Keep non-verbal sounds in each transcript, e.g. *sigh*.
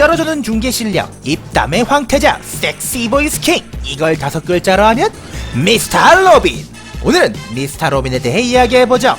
쩔어주는 중계 실력, 입담의 황태자, 섹시 보이스 킹. 이걸 다섯 글자로 하면 미스터 로빈. 오늘은 미스터 로빈에 대해 이야기해보죠.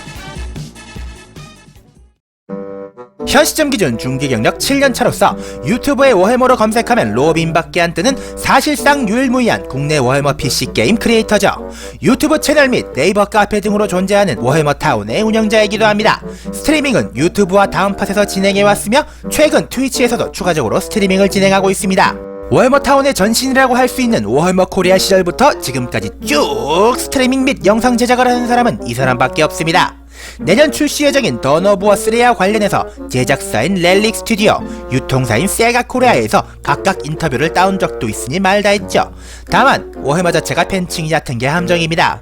현 시점 기준 중계 경력 7년 차로서 유튜브에 워해머로 검색하면 로빈밖에 안 뜨는 사실상 유일무이한 국내 워해머 PC 게임 크리에이터죠. 유튜브 채널 및 네이버 카페 등으로 존재하는 워해머 타운의 운영자이기도 합니다. 스트리밍은 유튜브와 다운팟에서 진행해왔으며 최근 트위치에서도 추가적으로 스트리밍을 진행하고 있습니다. 워해머 타운의 전신이라고 할 수 있는 워해머 코리아 시절부터 지금까지 쭉 스트리밍 및 영상 제작을 하는 사람은 이 사람밖에 없습니다. 내년 출시 예정인 던 오브 워 3와 관련해서 제작사인 렐릭 스튜디오, 유통사인 세가 코리아에서 각각 인터뷰를 따온 적도 있으니 말다 했죠. 다만 워해머 자체가 팬층이 얕은 게 함정입니다.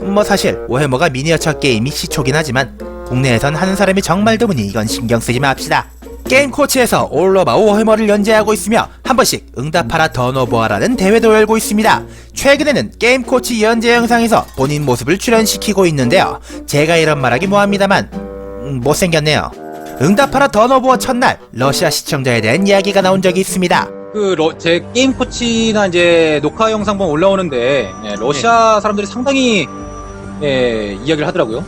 뭐 사실 워해머가 미니어처 게임이 시초긴 하지만 국내에선 하는 사람이 정말 드무니 이건 신경 쓰지 맙시다. 게임 코치에서 올로바 워해머를 연재하고 있으며 한 번씩 응답하라 던오버라는 대회도 열고 있습니다. 최근에는 게임 코치 연재 영상에서 본인 모습을 출연시키고 있는데요. 제가 이런 말하기 뭐합니다만 음, 못생겼네요. 응답하라 던오버 첫날 러시아 시청자에 대한 이야기가 나온 적이 있습니다. 그 제 게임 코치나 이제 녹화 영상 보면 올라오는데 예, 러시아 사람들이 상당히 예, 이야기를 하더라고요.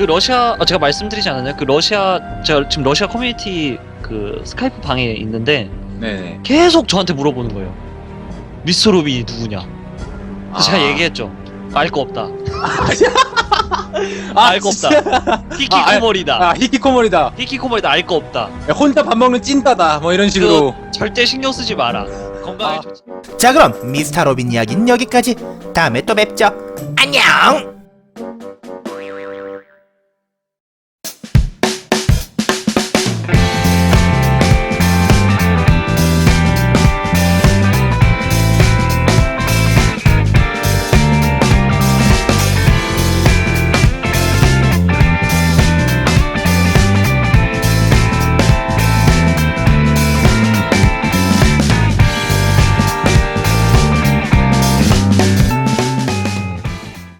그 러시아 어, 제가 말씀드리지 않았나요? 그 러시아 제가 지금 러시아 커뮤니티 그 스카이프 방에 있는데 네. 계속 저한테 물어보는 거예요. 미스터 로빈이 누구냐? 그래서 제가 얘기했죠. 알 거 없다. *laughs* 알거 없다. 히키코모리다. 아 히키코모리다. 히키코모리다 알 거 없다. 야, 혼자 밥 먹는 찐따다. 뭐 이런 식으로. 그 절대 신경 쓰지 마라. 건강에 아. 좋지. 자 그럼 미스터 로빈 이야기는 여기까지. 다음에 또 뵙죠. 안녕.